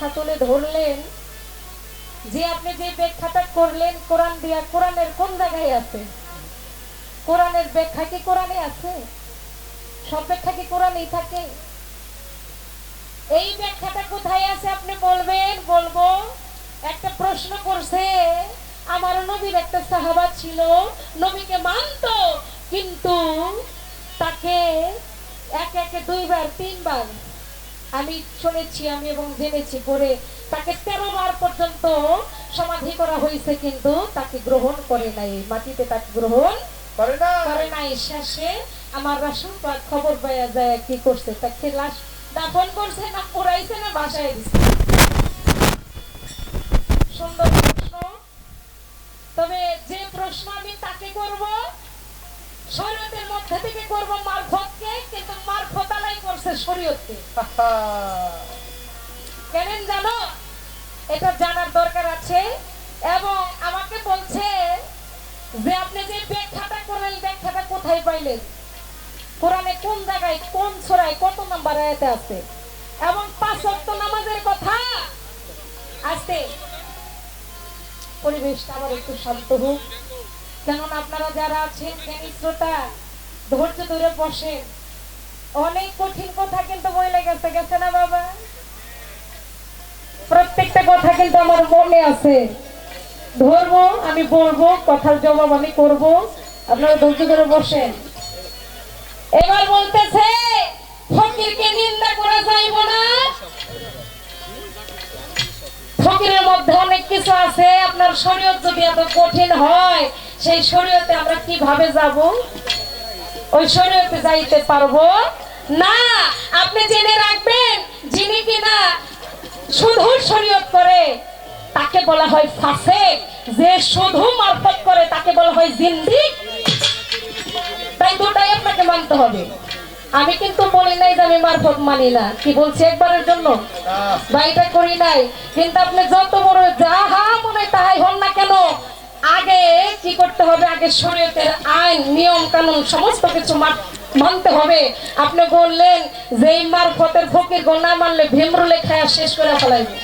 কথা তুলে ধরলেন। যে আপনি যে ব্যাখ্যাটা করলেন, কোরআন দিয়া কোরআনের কোন জায়গায় আছে? কোরআনের ব্যাখ্যা কি কোরআনে আছে? সব ব্যাখ্যা কি কোরআনেই থাকে? এই ব্যাখ্যাটা কোথায় আছে আপনি বলবেন? বলব, একটা প্রশ্ন করছে, আমার নবীর একটা সাহাবা ছিল, নবীকে মানতো, কিন্তু তাকে এক একে দুইবার, তিনবার আমি শুনেছি আমি এবং জেনেছি পরে তাকে তেরো বার পর্যন্ত সমাধি করা হয়েছে কিন্তু তাকে গ্রহণ করে নাই। মাটিতে তাকে গ্রহণ করে না করে নাই। শেষে আমার রাসুল খবর পাওয়া যায় কি করছে তাকে লাশ দাফন করছে না পোড়াইছে না বাসায় দিছে। সুন্দর প্রশ্ন। তবে যে প্রশ্ন আমি তাকে করব শরীয়তের মধ্যে থেকে করব মারফতকে কিন্তু মারফত করছে শরীয়তকে কেন জানো? এটা জানার দরকার আছে। এবং আমাকে বলছে যে, আপনি যে ব্যাখ্যাটা করলেন, ব্যাখ্যাটা কোথায় পাইলেন? কোরআনে কোন জায়গায় কোন ছড়ায় কত নাম্বার আয়াতে আছে? এবং পাঁচ ওয়াক্ত নামাজের কথা আছে পরিবেশটা আবার একটু শান্ত হোক। কেননা আপনারা যারা আছেন, জ্ঞানী শ্রোতা, ধৈর্য ধরে বসেন। অনেক কঠিন কথা কিন্তু বইলে গেছে গেছে না বাবা? প্রত্যেকটা কথা কিন্তু আমার মনে আছে। ধরবো, আমি বলব, কথার জবাব আমি করব। আপনারা ধৈর্য ধরে বসেন। এবার বলতেছে, ফকিরকে নিন্দা করা যাইব না। ফকিরের মধ্যে অনেক কিছু আছে। আপনার শরীয়ত যদি এত কঠিন হয়, সেই শরীয়তে আমরা কীভাবে যাব? ওই শরীয়তে যাইতে পারব? না আপনি জেনে রাখবেন যিনি কিনা শুধু শরীয়ত করে তাকে বলা হয় ফাসেক। যে শুধু মারফত করে তাকে বলা হয় জিন্দিক। তাই দুটাই আপনাকে মানতে হবে। আমি কিন্তু বলি নাই যে আমি মারফত মানি না। কি বলছি একবারের জন্য? বা এটা করি নাই। কিন্তু আপনি যত বড় যা হা মনে তাই হন না কেন আগে কি করতে হবে? আগে শরীয়তের আইন, নিয়ম, কানুন, সমস্ত কিছু মানতে হবে। আপনি বললেন যে এই মারফতের ফকির গো না মানলে ভীমরুলে খায়া শেষ করে ফেলাইবে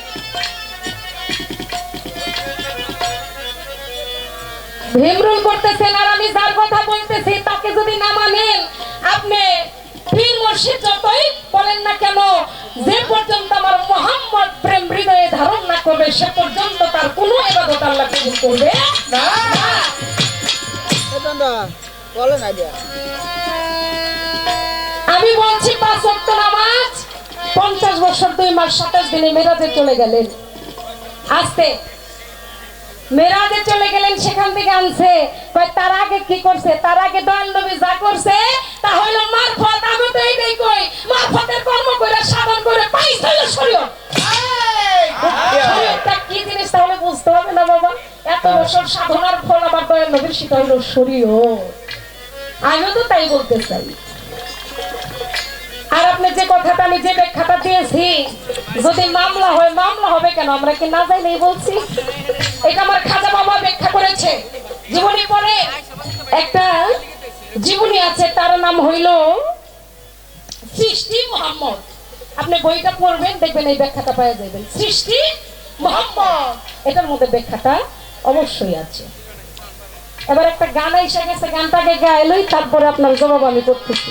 ভীমরুল করতেছেন আর আমি যার কথা বলতেছি তাকে যদি না মানেন, আপনি পীর মুর্শিদ যতই বলেন না কেন যে পর্যন্ত আমার মোহাম্মদ প্রেম হৃদয়ে ধারণ না করবে সে পর্যন্ত তার কোনো এবাদত আল্লাহ কবুল করবে না। বলেন আইডিয়া আমি বলছি পাঁচ ওয়াক্ত নামাজ পঞ্চাশ বছর দুই মাস সাতাশ দিনে মেরাজে চলে গেলেন আসতে মেরাজে চলে গেলেন সেখান থেকে আনছে। কয় তার আগে কি করছে? তার আগে দয়াল নবী যা করছে তা মারফত। আমি তো এইটাই কই মারফতের কর্ম করে সাধন করে পাইছ শরীয়তটা কি জিনিস তাহলে বুঝতে হবে না বাবা? এত বছর সাধনার ফল আবার দয়াল নবীর সেটা হইল শরীয়ত। আমিও তো তাই বলতে চাই। আর আপনি যে কথাটা, আমি যে ব্যাখ্যাটা দিয়েছি, যদি মামলা হয়, মামলা হবে কেন? আমরা কি না যাই নেই বলছি? এটা আমার খাজা বাবা ব্যাখ্যা করেছে। জীবনী পরে একটা জীবনী আছে, তার নাম হইল সৃষ্টি মোহাম্মদ। আপনি বইটা পড়বেন, দেখবেন এই ব্যাখ্যাটা পাওয়া যাবেন সৃষ্টি মোহাম্মদ। এটার মধ্যে ব্যাখ্যাটা অবশ্যই আছে। এবার একটা গান এসে গেছে, গানটাকে গাইলই তারপরে আপনার জবাব আমি করতেছি।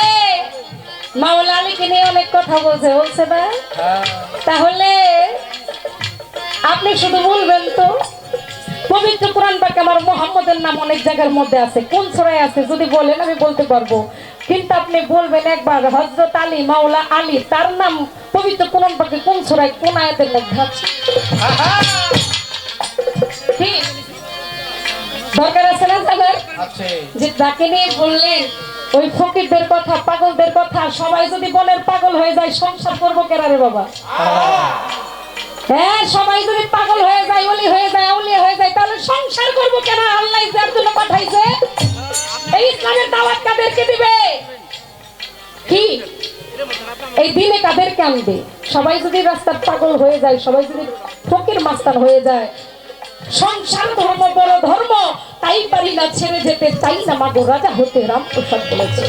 মাওলা আলীকে নিয়ে অনেক কথা বলছে বলছে না তাহলে আপনি শুধু বলবেন তো পবিত্র কোরআন পাকে আমার মোহাম্মদের নাম অনেক জায়গার মধ্যে আছে কোন ছড়ায় আছে যদি বলেন আমি বলতে পারব। কিন্তু আপনি বলবেন একবার হজরত আলী মাওলা আলী তার নাম পবিত্র কোরআন পাকে কোন ছড়ায় কোন আয়াতের মধ্যে আছে? দরকার আছে না আছে। যে তাকে নিয়ে বললেন ওই ফকিরদের কথা, পাগলদের কথা, সবাই যদি বলেন পাগল হয়ে যায়, সংসার করব কেরারে বাবা? হ্যাঁ সবাই যদি পাগল হয়ে যায় ওলি হয়ে যায় আউলি হয়ে যায়, তাহলে সংসার করব কেন আল্লাহ জন্য পাঠাইছে। এই ইসলামের দাওয়াত কাদেরকে দিবে? কি? এই দিনে কাদেরকে আনবে? সবাই যদি রাস্তার পাগল হয়ে যায়, সবাই যদি ফকির মাস্তান হয়ে যায়, সংসার ধর্ম বড় ধর্ম। তাই পারি না ছেড়ে যেতে চাই না মাগো রাজা হতে রামপ্রসাদ বলেছে।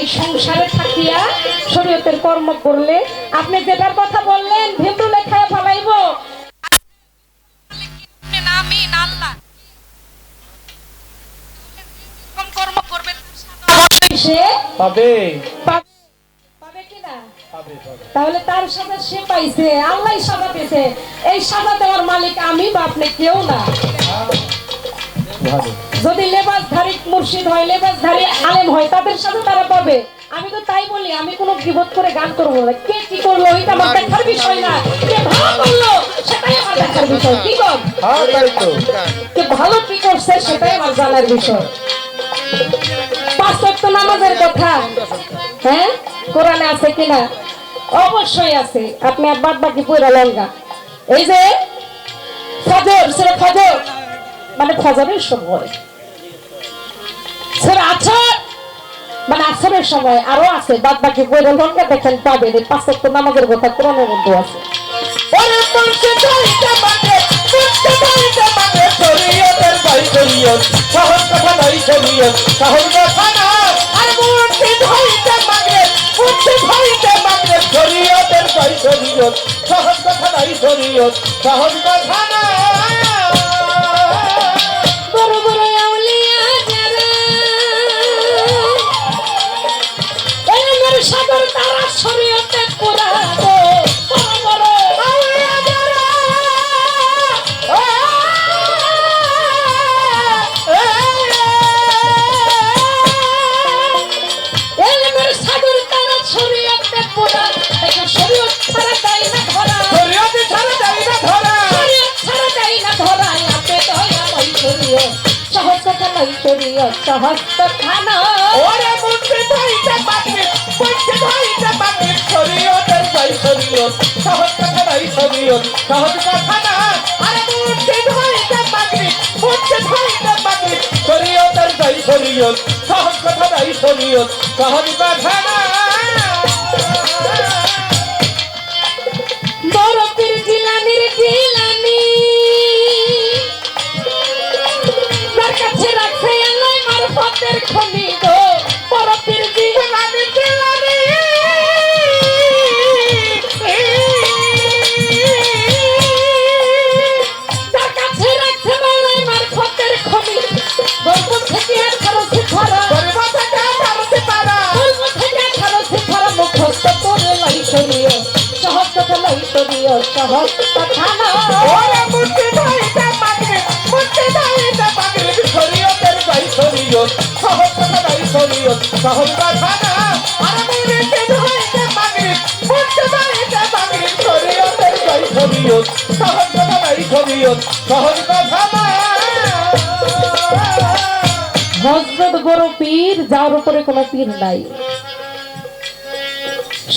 এই সংসারে থাকিয়া শরীয়তের কর্ম করলে আপনি যেটার কথা বললেন ভেতু লেখায় ফেলাইব। কর্ম করবেন? সে পাবে। পাবে। কিনা? তাহলে তার সাথে সে পাইছে আল্লাহ সাজা পেয়েছে। এই সাজা দেওয়ার মালিক আমি বা আপনি কেউ না। যদি লেবাসধারী মুর্শিদ হয় লেবাসধারী আলেম হয় তাদের সাথে তারা পাবে। আমি তো তাই বলি আমি কোনো বিপদ করে গান করব না। কে কি করল এটা আমার দেখার বিষয় না। কে ভালো করল সেটাই আমার দেখার বিষয়। কি কর? হ্যাঁ কে ভালো কি করছে সেটাই আমার জানার বিষয়। পাঁচ ওয়াক্ত নামাজের কথা। হ্যাঁ? কোরআনে আছে কিনা অবশ্যই আছে। আপনি আর বাদ বাকি পড়া লঙ্কা এই যে ফজর সেটা ফজর। মানে ফজরের সময়। মানে আসরের সময় আরও আছে বাদ বাকি পড়া লঙ্কা দেখেন, পাবেন। এই পাঁচ নামাজের কথা আছে। গাই শরীয়ত, সহজ কথা নয় ওরে মুর্শি ধরিতে মাগে মুর্শি ধরিতে মাগে শরীয়তের গাই শরীয়ত সহজ কথা নাই শরীয়ত সহজ কথা আরে মুর্শি ধরিতে মাগে মুর্শি ধরিতে মাগে শরীয়তের গাই শরীয়ত সহজ কথা শরীয়ত সহজ কথা না সহজ কথা লাই শরীয় সহজ কথা না। ওরে মুর্শি ধরিতে মাগে মুর্শি ধরিতে মাগে শরীয়তের গাই শরীয়ত সহজ কথা নাই শরীয়ত সহজ কথা না। আরে মুর্শি ধরিতে মাগে মুর্শি ধরিতে মাগে শরীয়তের গাই শরীয়ত সহজ কথা নাই শরীয়ত সহজ কথা না। হজরত বড় পীর যার উপরে কোনো পীর নাই।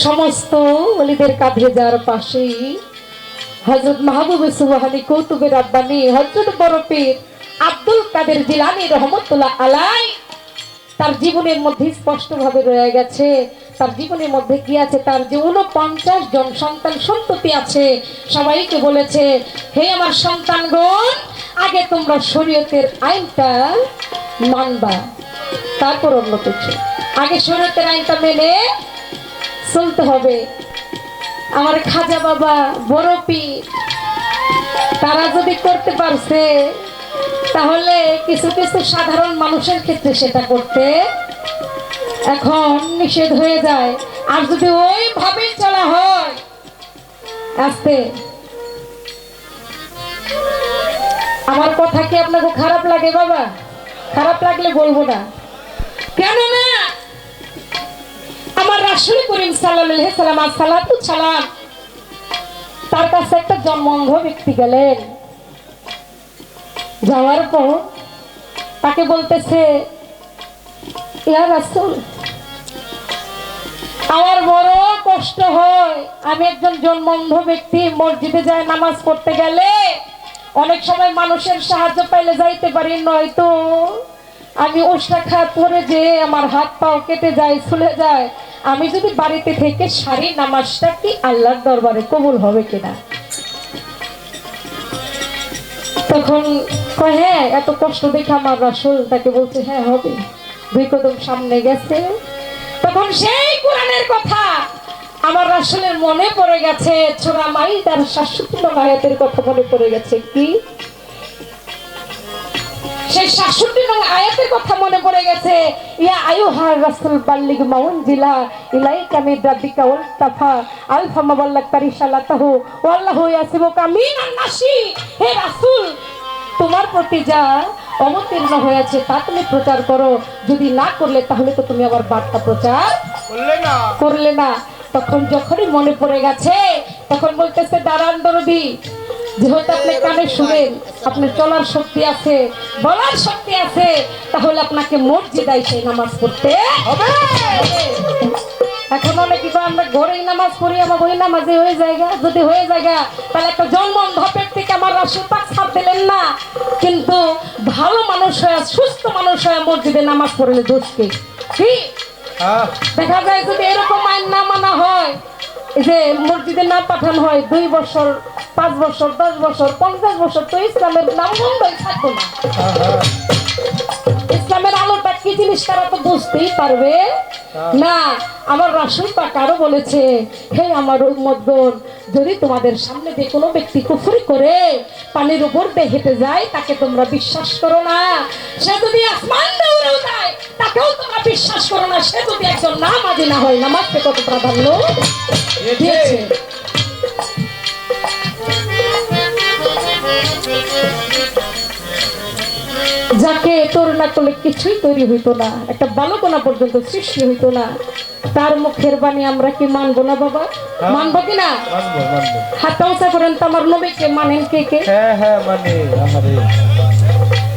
সমস্ত অলিদের কাঁধে যার পাশেই হজরত মাহবুব সুবাহানি কৌতুবের আব্বানি হজরত বরফের আব্দুল কাদের জিলানি রহমতুল্লাহ আলাই তার জীবনের মধ্যে স্পষ্ট ভাবে রয়ে গেছে। তার জীবনের মধ্যে কি আছে? তার যে উনপঞ্চাশ জন সন্তান সন্ততি আছে, সবাইকে বলেছে, হে আমার সন্তানগণ, আগে তোমরা শরীয়তের আইনটা মানবা, তারপর অন্য কিছু। আগে শরীয়তের আইনটা মেনে চলতে হবে। আমার খাজা বাবা পীর, তারা যদি করতে পারছে, তাহলে কিছু কিছু সাধারণ মানুষের ক্ষেত্রে সেটা করতে এখন নিষেধ হয়ে যায়। আর যদি ওইভাবেই চলা হয়, আস্তে। আমার কথা কি আপনাকে খারাপ লাগে বাবা? খারাপ লাগলে বলব না। কেন না আমার রাসুল করিম সাল্লাহ সাল্লাম সালাম। তার কাছে একটা জন্মঙ্গ ব্যক্তি গেলেন। যাওয়ার পর তাকে বলতেছে, ইয়া রাসূল, আমার বড় কষ্ট হয়। আমি একজন জন্মন্ধ ব্যক্তি, মসজিদে যায় নামাজ পড়তে গেলে অনেক সময় মানুষের সাহায্য পাইলে যাইতে পারি, নয়তো আমি ওষা খাত পরে যে আমার হাত পাও কেটে যায়, ফুলে যায়। আমি যদি বাড়িতে থেকে সারি নামাজটা কি আল্লাহর দরবারে কবুল হবে কিনা? তখন হ্যাঁ এত কষ্ট দেখে আমার রাসুল তাকে বলছে হ্যাঁ হবে। দুই কদম সামনে গেছে। তখন সেই কোরআনের কথা আমার রাসুলের মনে পড়ে গেছে, ছোড়া মাই তার শাশ্বতী আয়াতের কথা মনে পড়ে গেছে কি? সেই নং আয়াতের কথা মনে পড়ে গেছে। ইয়া আয়ুহার রাসূল বাল্লিগ মাউন জিলা রাব্বিকা ওয়াল তাফা আলফা মাবাল্লাক ওয়াল্লাহু নাসি। হে রাসূল তোমার প্রতি যা অবতীর্ণ হয়েছে তা তুমি প্রচার করো। যদি না করলে তাহলে তো তুমি আবার বার্তা প্রচার বললে না। করলে না। তখন যখনই মনে পড়ে গেছে তখন বলতেছে দাঁড়ান দরদি যেহেতু আপনি কানে শুনেন আপনার চলার শক্তি আছে বলার শক্তি আছে তাহলে আপনাকে মসজিদায় সেই নামাজ পড়তে হবে। এখন অনেক আমরা ঘরেই নামাজ পড়ি আমার ওই নামাজে হয়ে জায়গা যদি হয়ে জায়গা তাহলে একটা জন্ম ধপের থেকে আমার পাক ছাড় দিলেন না। কিন্তু ভালো মানুষ হয়ে সুস্থ মানুষ হয়ে মসজিদে নামাজ পড়লে দোষ কি? দেখা যায় যদি এরকম আইন না মানা হয় যে মসজিদে না পাঠানো হয় দুই বছর পাঁচ বছর দশ বছর পঞ্চাশ বছর তো ইসলামের নাম বন্ধই থাকতো না। হ্যাঁ হ্যাঁ। ইসলামের আলোটা কি জিনিস তারা তো বুঝতেই পারবে। না আমার রাসুল পাক আরও বলেছে হে আমার উম্মতগণ যদি তোমাদের সামনে যে কোনো ব্যক্তি কুফরি করে পানির উপর দিয়ে হেঁটে যায় তাকে তোমরা বিশ্বাস করো না। সে যদি আসমান দৌড়েও যায় তাকেও তোমরা বিশ্বাস করো না। সে যদি একজন নামাজি না হয় নামাজকে কত প্রাধান্য দিয়েছে? যাকে তোর না করলে কিছুই তৈরি হইতো না একটা বালকনা পর্যন্ত সৃষ্টি হইতো না। তার মুখের বাণী আমরা কি মানবো না বাবা? মানবো কি না? মানবো উঁচা করেন তো আমার নবীকে মানেন কে কে? হ্যাঁ হ্যাঁ মানে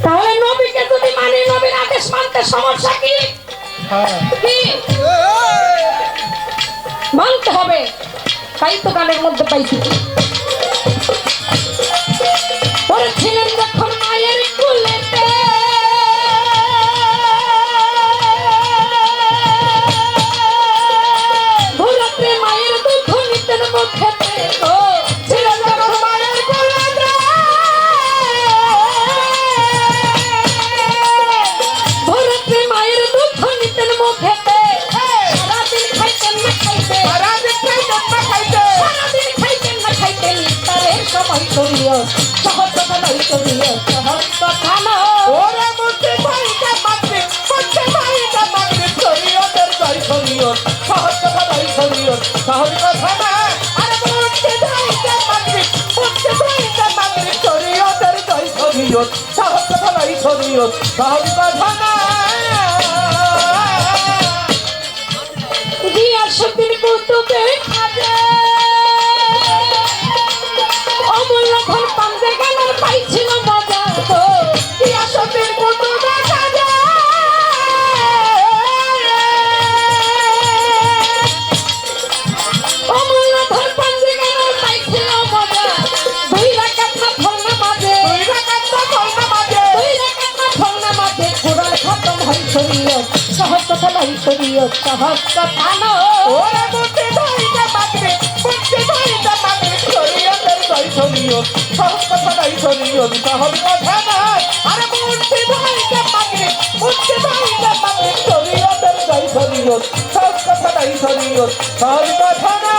তাহলে নবীকে যদি মানি নবীর আদেশ মানতে সমস্যা কি? হ্যাঁ। মানতে হবে। তাই তো গানের মধ্যে পাইছি। পড়েছিলেন কথা নাই শরীয়ত সহজ কথা না। গিয়াসুদ্দিন কুতুবে খাজে কথা নাই শরীয়ত সহজ কথা নয়। ওরে মুর্শিদ ভাইটা মাতৃ মুর্শিদ ভাইটা মাতৃ শরীয়তের জয় শরীয়ত সহজ কথা নাই শরীয়ত সহজ কথা না আরে মুর্শিদ ভাইটা মাতৃ মুর্শিদ ভাইটা মাতৃ শরীয়তের জয় শরীয়ত সহজ কথা নাই শরীয়ত সহজ কথা না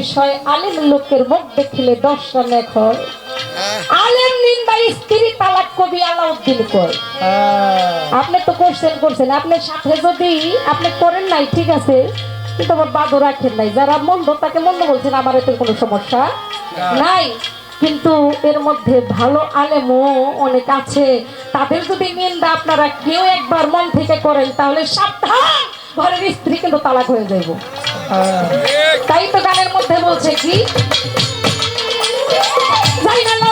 বিষয় আলিম লোকের মুখ দেখিলে লেখ হয়। আলেম নিন্দা স্ত্রী তালাক কবি আলাউদ্দিন কয়। আপনি তো কোশ্চেন করছেন আপনার সাথে যদি আপনি করেন নাই ঠিক আছে কিন্তু আমার বাদও রাখেন নাই। যারা মন্দ তাকে মন্দ বলছেন আমার এতে কোনো সমস্যা নাই। কিন্তু এর মধ্যে ভালো আলেমও অনেক আছে। তাদের যদি নিন্দা আপনারা কেউ একবার মন থেকে করেন তাহলে সাবধান! ঘরের স্ত্রী কিন্তু তালাক হয়ে যাইব। তাই তো গানের মধ্যে বলছে কি? যাই না লো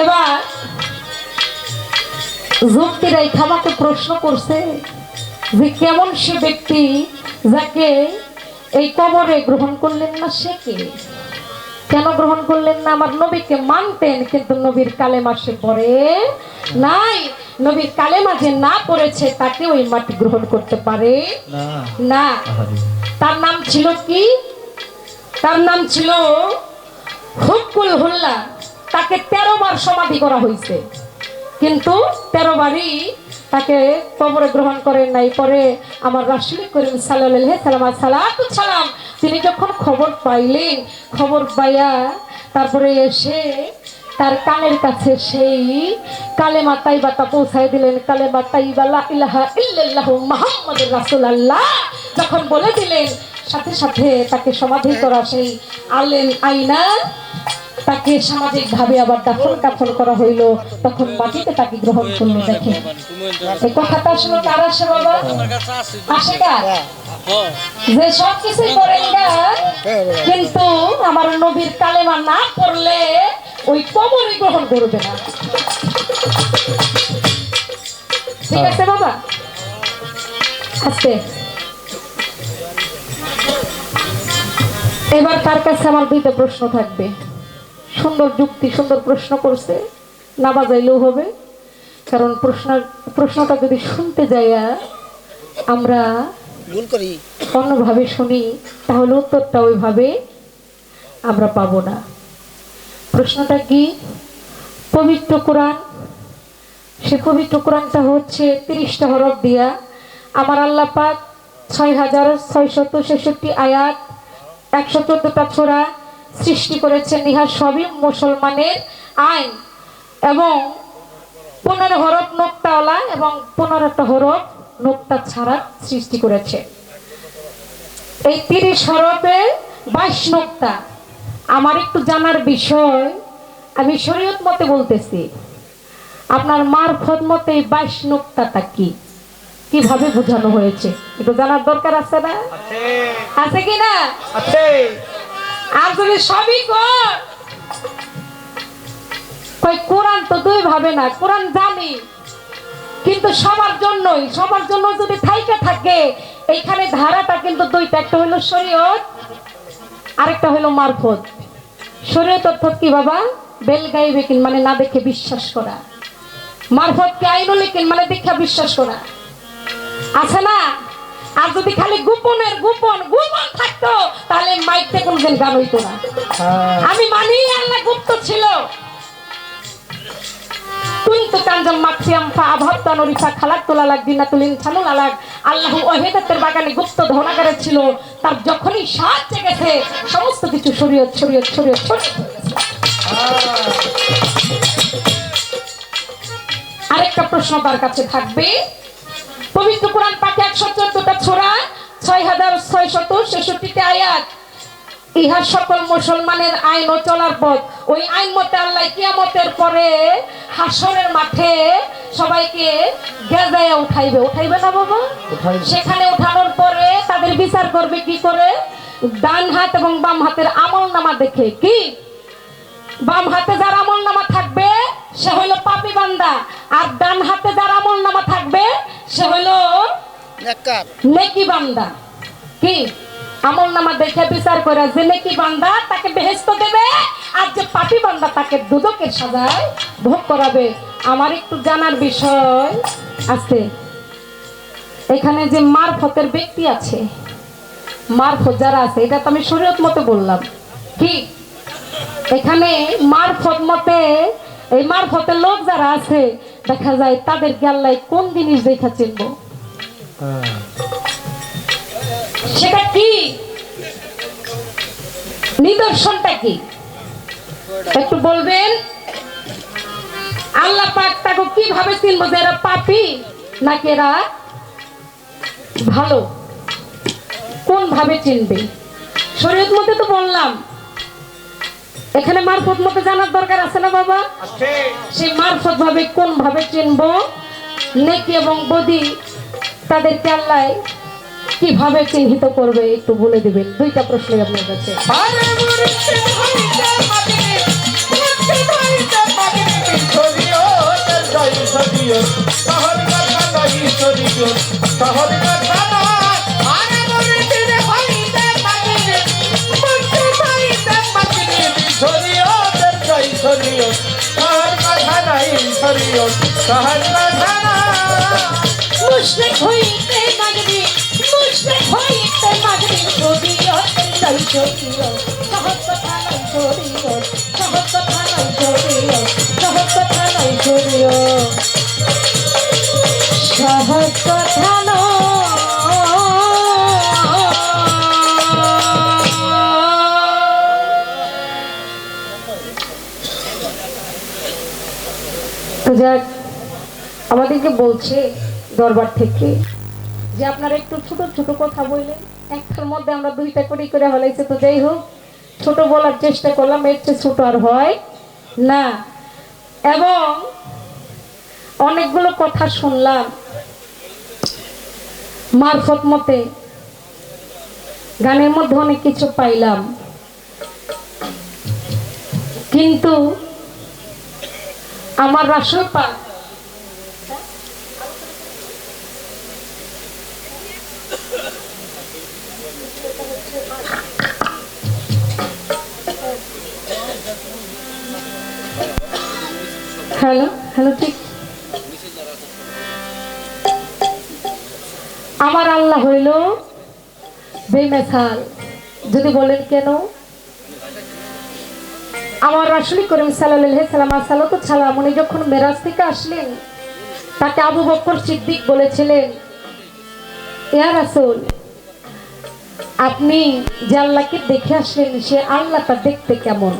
এবার যুক্তিরাই খামাকে প্রশ্ন করছে যে কেমন সে ব্যক্তি যাকে এই কবরে গ্রহণ করলেন না সে কে? কেন গ্রহণ করলেন না আমার নবীকে মানতেন কিন্তু নবীর কালেমা সে পরে নাই। নবীর কালেমা যে না পড়েছে তাকে ওই মাটি গ্রহণ করতে পারে না। তার নাম ছিল কি? তার নাম ছিল হুকুল হুল্লা। তাকে তেরো বার সমাধি করা হয়েছে। কিন্তু তেরো বারই তাকে কবরে গ্রহণ করেন নাই। পরে আমার রাসুল করিম সাল্লাহ সালাম সালাম, তিনি যখন খবর পাইলেন, খবর পাইয়া তারপরে এসে তার কানের কাছে সেই কালেমা তাইবাটা পৌঁছায় দিলেন। কালেমা তাইবা ইলাহা ইল্লাল্লাহু রাসুল আল্লাহ যখন বলে দিলেন সাথে সাথে তাকে সমাধি করা সেই আলেন আইনা, তাকে সামাজিক ভাবে আবার দাফন কাফন করা হইল। তখন মাটিতে তাকে গ্রহণ করল দেখে এই কথাটা শুনে কার আসে বাবা? আসে কার যে সব কিছুই করেন কিন্তু আমার নবীর কালেমা না পড়লে ওই কবরই গ্রহণ করবে না। ঠিক আছে বাবা? আস্তে। এবার তার কাছে আমার দুইটা প্রশ্ন থাকবে। সুন্দর যুক্তি সুন্দর প্রশ্ন করছে না বাজাইলেও হবে। কারণ প্রশ্ন প্রশ্নটা যদি শুনতে যাইয়া আমরা ভুল করি। অন্যভাবে শুনি তাহলে উত্তরটা ওইভাবে আমরা পাবো না। প্রশ্নটা কি? পবিত্র কোরআন। সে পবিত্র কোরআনটা হচ্ছে তিরিশটা হরফ দিয়া আমার আল্লাহ পাক ছয় হাজার ছয়শত ছেষট্টি আয়াত একশো চোদ্দটা ছোড়া সৃষ্টি করেছেন ইহা সবই মুসলমানের আইন। এবং পনেরো হরফ নোক্তাওয়ালা এবং পনেরোটা হরফ নোক্তা ছাড়া সৃষ্টি করেছে। এই তিরিশ হরফে বাইশ নোক্তা আমার একটু জানার বিষয়, আমি শরীয়ত মতে বলতেছি, আপনার মারফত মতে এই বাইশ নোক্তাটা কি? কীভাবে বোঝানো হয়েছে? একটু জানার দরকার আছে না? আছে, কি না? আছে। আর যদি সবই কর। কোরআন তো দুই ভাবে না কোরআন জানি কিন্তু সবার জন্যই সবার জন্য যদি থাইকে থাকে এইখানে ধারাটা কিন্তু দুইটা একটা হইল শরীয়ত আরেকটা হইল মারফত। শরীয়ত অর্থাৎ কি বাবা? বেল গাইবে কিন মানে না দেখে বিশ্বাস করা। মারফত কি আইনুল মানে দেখা বিশ্বাস করা। আছে না? আর যদি খালি গোপনের গোপন গোপন থাকতো তাহলে মাইকতে কোনদিন গান হইতো না। হ্যাঁ, আমি মানি আল্লাহ গুপ্ত ছিল। কুন্তু কাঞ্জম মাখিয়াম ফা আভাত্তা নরিফা খালাক তোলা লাগ দিনা তুলিন ছানুল আলাগ আল্লাহ ওহেদাতের বাগানে গুপ্ত ধনাগারে ছিল। তার যখনই সমস্ত কিছু শরীয়ত আরেকটা প্রশ্ন তার কাছে থাকবে। পবিত্র কোরআন পাকে একশো চোদ্দটা ছোড়া ছয় হাজার ছয় শত ছেষট্টিতে আয়াত। ইহা সকল মুসলমানের আইন ও চলার পথ। ওই আইন মতে আল্লাহ কিয়ামতের পরে হাসরের মাঠে সবাইকে গেজায় উঠাইবে। উঠাইবে না বাবা? সেখানে উঠানোর পরে তাদের বিচার করবে কি করে? ডান হাত এবং বাম হাতের আমল নামা দেখে। কি? বাম হাতে যার আমল নামা থাকবে সে হইল পাপি বান্দা। আর ডান হাতে যার আমল নামা থাকবে সে হইল নেকি বান্দা। কি? আমল নামা দেখে বিচার করে যে নেকি বান্দা তাকে বেহেস্ত দেবে আর যে পাপি বান্দা তাকে দুদকের সাজায় ভোগ করাবে। আমার একটু জানার বিষয় আছে। এখানে যে মারফতের ব্যক্তি আছে মারফত যারা আছে এটা তো আমি শরীয়ত মতে বললাম। কি? এখানে মারফত মতে এই মারফতের লোক যারা আছে দেখা যায় তাদের আল্লাহ কোন জিনিস দেখা চিনবো? সেটা কি? নিদর্শনটা কি? একটু বলবেন? আল্লাহ পাক তাকে কীভাবে চিনবো যে এরা পাপি নাকি এরা ভালো? কোন ভাবে চিনবে? শরীয়ত মতে তো বললাম এখানে মারফত মতে জানার দরকার আছে না বাবা? আছে। সেই মারফত ভাবে কোন ভাবে চিনব? নেকি এবং বদি তাদের আল্লাহ কীভাবে চিহ্নিত করবে একটু বলে দিবেন। দুইটা প্রশ্ন আপনার কাছে। আরে মুর্শিদ শরীয় শহর কথা নয় শরীয় শহর কথা মুশরিক হইতে মাগরি মুশরিক হইতে মাগরি বদিও তাই চলিও সহজ কথা নয় চলিও সহজ কথা নয় চলিও সহজ কথা নয় চলিও সহজ কথা আমাদেরকে বলছে দরবার থেকে যে আপনারা একটু ছোট ছোট কথা বললেন। একটার মধ্যে আমরা দুইটা করে করে হলাইছে তো যাই হোক, ছোট বলার চেষ্টা করলাম, এর চেয়ে ছোট আর হয় না। এবং অনেকগুলো কথা শুনলাম মারফত মতে। গানের মধ্যে অনেক কিছু পাইলাম। কিন্তু আমার রাসুল পাক হ্যালো হ্যালো, ঠিক। আমার আল্লাহ হইল বেমেথাল যদি বলেন কেন? আমার রাসুলি করিম সাল্লাম সালাত ছালাম উনি যখন মেরাজ থেকে আসলেন, তাকে আবু বকর সিদ্দিক বলেছিলেন, ইয়া রাসুল, আপনি যে আল্লাহকে দেখে আসলেন, সে আল্লাহটা দেখতে কেমন?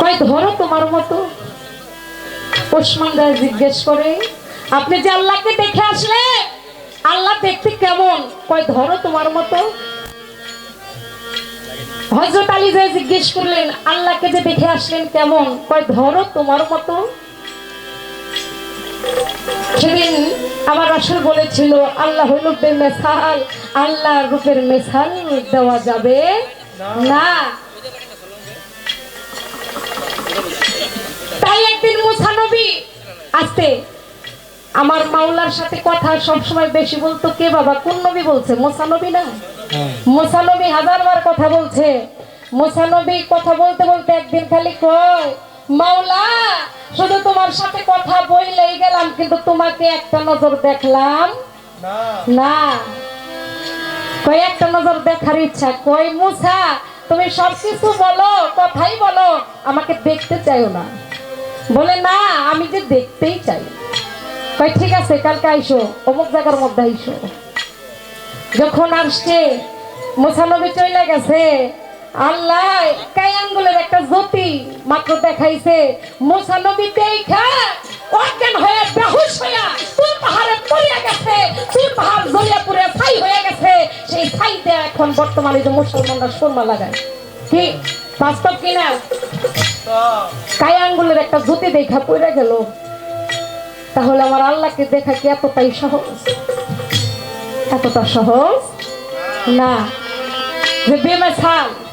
কয় ধরো তোমার মতো। ওসমান রায় জিজ্ঞেস করে, আপনি যে আল্লাহকে দেখে আসলে আল্লাহ দেখতে কেমন? কয়, ধরো তোমার মতো। হজরত আলী যে জিজ্ঞেস করলেন, আল্লাহকে যে দেখে আসলেন কেমন? কয়, ধরো তোমার মতো। সেদিন আমার আসল বলেছিল, আল্লাহ হইল মেসাল আল্লাহ রূপের মেসাল দেওয়া যাবে না। তাই একদিন মুসা নবী আসতে আমার মাওলার সাথে কথা সবসময় বেশি বলতো কে বাবা কোন নবী বলছে? মোসা নবী না? মোসা নবী হাজার বার কথা বলছে। মোসা নবী কথা বলতে বলতে একদিন খালি কয় মাওলা শুধু তোমার সাথে কথা বইলেই গেলাম কিন্তু তোমাকে একটা নজর দেখলাম না। না। কই একটা নজর দেখার ইচ্ছা? কই মুসা তুমি সবকিছু বলো বলো আমাকে দেখতে চাইও না। বলে, না, আমি যে দেখতেই চাই। কই ঠিক আছে, কালকে আইসো, অমুক জায়গার মধ্যে আইসো। যখন আসছে, মোসানবী চলে গেছে, আল্লাহ কাই আঙ্গুলের একটা জ্যোতি মাত্র দেখাইছে দেখা অজ্ঞান হয়ে বেহুশ হইয়া তুই পাহাড়ে পড়িয়া গেছে তুই পাহাড় জ্বলিয়া পুড়ে ছাই হয়ে গেছে, সেই এখন বর্তমানে যে মুসলমানরা সুরমা লাগায়। কি? বাস্তব কিনা? কায়া আঙ্গুলের একটা জ্যোতি দেখা পড়ে গেল? তাহলে আমার আল্লাহকে দেখা কি এতটাই সহজ? এতটা সহজ? না। বেমেসাল।